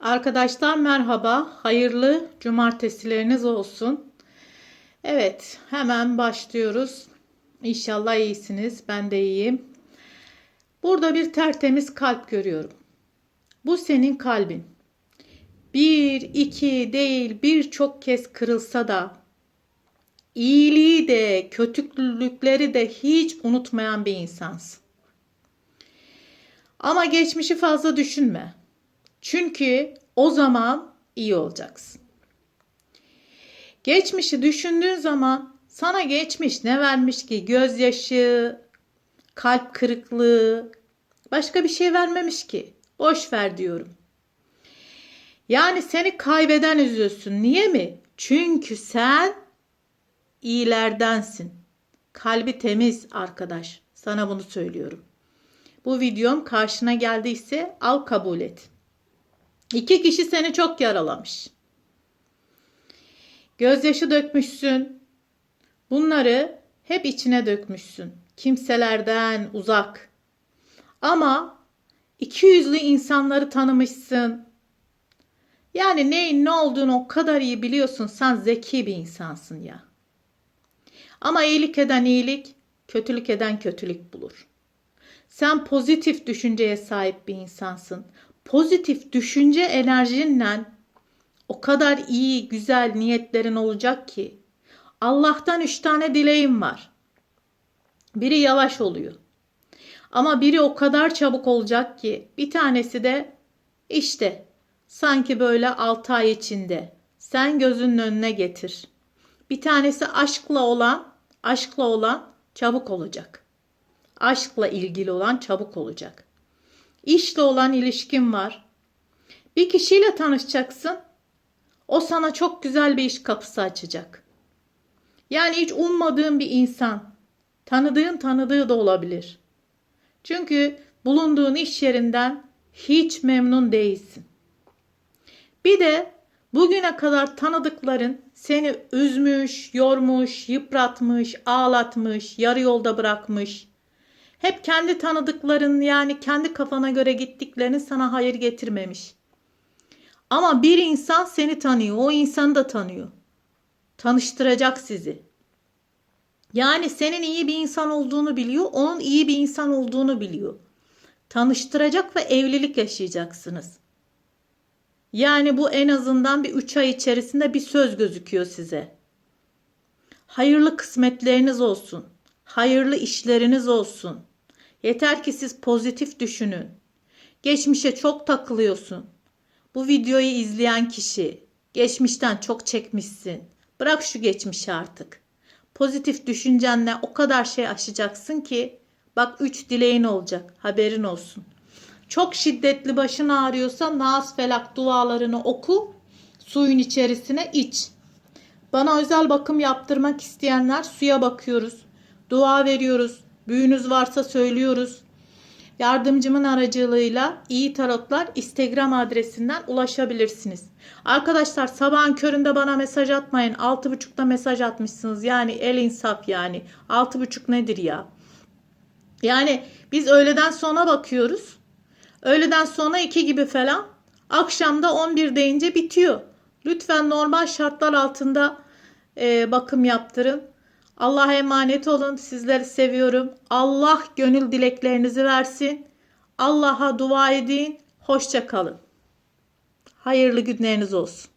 Arkadaşlar merhaba. Hayırlı cumartesileriniz olsun. Evet, hemen başlıyoruz. İnşallah iyisiniz. Ben de iyiyim. Burada bir tertemiz kalp görüyorum. Bu senin kalbin. Bir, iki değil birçok kez kırılsa da iyiliği de kötülükleri de hiç unutmayan bir insansın. Ama geçmişi fazla düşünme. Çünkü o zaman iyi olacaksın. Geçmişi düşündüğün zaman sana geçmiş ne vermiş ki? Gözyaşı, kalp kırıklığı, başka bir şey vermemiş ki. Boş ver diyorum. Yani seni kaybeden üzüyorsun. Niye mi? Çünkü sen iyilerdensin. Kalbi temiz arkadaş. Sana bunu söylüyorum. Bu videom karşına geldiyse al kabul et. İki kişi seni çok yaralamış. Gözyaşı dökmüşsün. Bunları hep içine dökmüşsün. Kimselerden uzak. Ama iki yüzlü insanları tanımışsın. Yani neyin ne olduğunu o kadar iyi biliyorsun. Sen zeki bir insansın ya. Ama iyilik eden iyilik, kötülük eden kötülük bulur. Sen pozitif düşünceye sahip bir insansın. Pozitif düşünce enerjinle o kadar iyi, güzel niyetlerin olacak ki Allah'tan üç tane dileğim var. Biri yavaş oluyor. Ama biri o kadar çabuk olacak ki bir tanesi de işte sanki böyle 6 ay içinde sen gözünün önüne getir. Bir tanesi aşkla olan, aşkla olan çabuk olacak. Aşkla ilgili olan çabuk olacak. İşle olan ilişkin var. Bir kişiyle tanışacaksın. O sana çok güzel bir iş kapısı açacak. Yani hiç ummadığın bir insan. Tanıdığın tanıdığı da olabilir. Çünkü bulunduğun iş yerinden hiç memnun değilsin. Bir de bugüne kadar tanıdıkların seni üzmüş, yormuş, yıpratmış, ağlatmış, yarı yolda bırakmış. Hep kendi tanıdıkların yani kendi kafana göre gittiklerini sana hayır getirmemiş. Ama bir insan seni tanıyor, o insanı da tanıyor. Tanıştıracak sizi. Yani senin iyi bir insan olduğunu biliyor, onun iyi bir insan olduğunu biliyor. Tanıştıracak ve evlilik yaşayacaksınız. Yani bu en azından bir 3 ay içerisinde bir söz gözüküyor size. Hayırlı kısmetleriniz olsun. Hayırlı işleriniz olsun. Yeter ki siz pozitif düşünün. Geçmişe çok takılıyorsun. Bu videoyu izleyen kişi geçmişten çok çekmişsin. Bırak şu geçmişi artık. Pozitif düşüncenle o kadar şey aşacaksın ki bak 3 dileğin olacak. Haberin olsun. Çok şiddetli başın ağrıyorsa Nas Felak dualarını oku. Suyun içerisine iç. Bana özel bakım yaptırmak isteyenler suya bakıyoruz. Dua veriyoruz. Büyünüz varsa söylüyoruz. Yardımcımın aracılığıyla iyi tarotlar Instagram adresinden ulaşabilirsiniz. Arkadaşlar sabahın köründe bana mesaj atmayın. 6.30'da mesaj atmışsınız. Yani el insaf yani. 6.30 nedir ya? Yani biz öğleden sonra bakıyoruz. Öğleden sonra 2 gibi falan. Akşamda 11 deyince bitiyor. Lütfen normal şartlar altında e, bakım yaptırın. Allah'a emanet olun. Sizleri seviyorum. Allah gönül dileklerinizi versin. Allah'a dua edin. Hoşça kalın. Hayırlı günleriniz olsun.